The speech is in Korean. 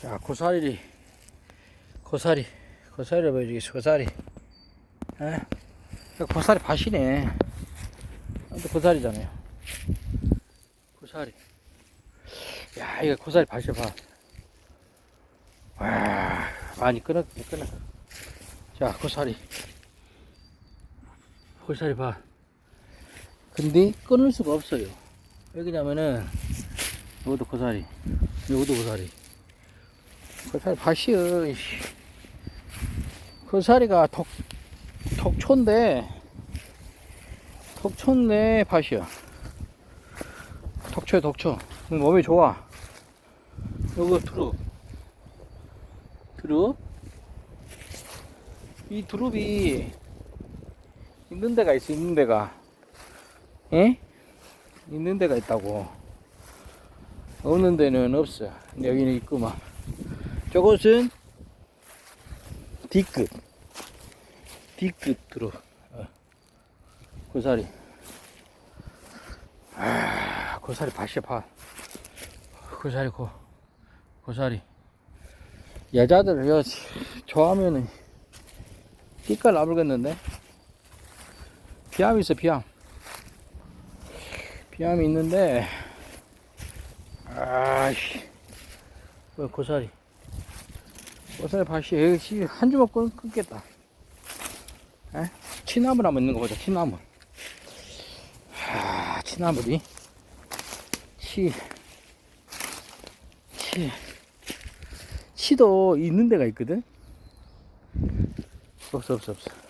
자, 고사리, 고사리, 고사리를 보여주겠어, 고사리. 에? 이거 고사리 밭이네. 또 고사리잖아요. 고사리. 야, 이거 고사리 밭이야, 밭. 와, 많이 끊었네, 끊어. 자, 고사리. 고사리 밭. 근데 끊을 수가 없어요. 왜냐면은, 이것도 고사리, 이것도 고사리. 고사리 밭이요. 이씨. 고사리가 독, 독초인데, 독초인데 밭이야. 독초야, 독초. 몸이 좋아. 요거 두릅. 두릅? 이 두릅이 있는 데가 있어, 있는 데가. 예? 있는 데가 있다고. 없는 데는 없어. 여기는 있구만. 저것은 D끝. D끝 들어. 어. 고사리. 아, 고사리 밭이야, 밭. 고사리, 고, 고사리. 여자들, 여, 좋아하면은, 띠깔 나불겠는데? 비암 있어, 비암. 비암이 있는데, 아씨, 왜 고사리. 고사리 밭이, 여기 한 주먹 끊, 끊겠다. 에? 치나물 한번 있는 거 보자, 치나물. 하, 치나물이. 치, 치, 치도 있는 데가 있거든? 없어, 없어, 없어.